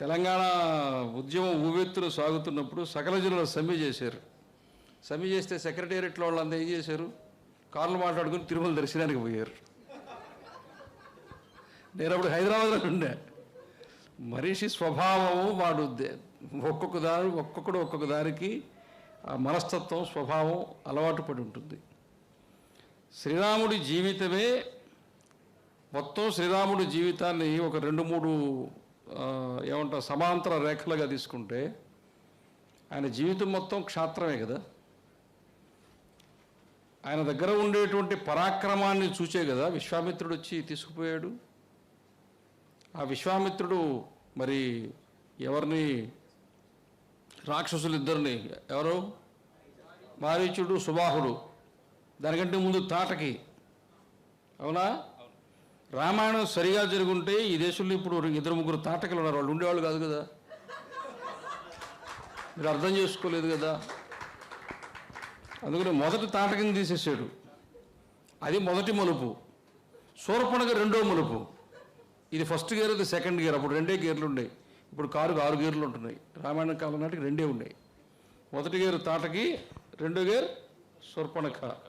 తెలంగాణ ఉద్యమం ఊవెత్తులు సాగుతున్నప్పుడు సకల జిల్లాలో సమ్మె చేశారు. సమ్మె చేస్తే సెక్రటేరియట్లో వాళ్ళంతా ఏం చేశారు? కార్లు మాట్లాడుకుని తిరుమల దర్శనానికి పోయారు. నేను అప్పుడు హైదరాబాద్లో ఉండే. మనిషి స్వభావము వాడు ఒక్కొక్క దారి ఒక్కొక్కడు ఒక్కొక్క దానికి ఆ మనస్తత్వం స్వభావం అలవాటు పడి ఉంటుంది. శ్రీరాముడి జీవితమే మొత్తం శ్రీరాముడి జీవితాన్ని ఒక రెండు మూడు ఏమంటారు సమాంతర రేఖలుగా తీసుకుంటే ఆయన జీవితం మొత్తం క్షాత్రమే కదా. ఆయన దగ్గర ఉండేటువంటి పరాక్రమాన్ని చూచే కదా విశ్వామిత్రుడు వచ్చి తీసుకుపోయాడు. ఆ విశ్వామిత్రుడు మరి ఎవరిని? రాక్షసులు ఇద్దరిని ఎవరు? మారీచుడు సుబాహుడు. దానికంటే ముందు తాటకి. అవునా? రామాయణం సరిగా జరుగుంటే ఈ దేశంలో ఇప్పుడు ఇద్దరు ముగ్గురు తాటకలు ఉన్నారు. వాళ్ళు ఉండేవాళ్ళు కాదు కదా. మీరు అర్థం చేసుకోలేదు కదా. అందుకని మొదటి తాటకం తీసేసాడు. అది మొదటి మలుపు. సూర్పణగ రెండో మలుపు. ఇది ఫస్ట్ గేర్ అది సెకండ్ గేర్. అప్పుడు రెండే గేర్లు ఉన్నాయి. ఇప్పుడు కారుకు ఆరు గేర్లు ఉంటున్నాయి. రామాయణ కాలం నాటికి రెండే ఉన్నాయి. మొదటి గేరు తాటకి రెండో గేర్ సూర్పణక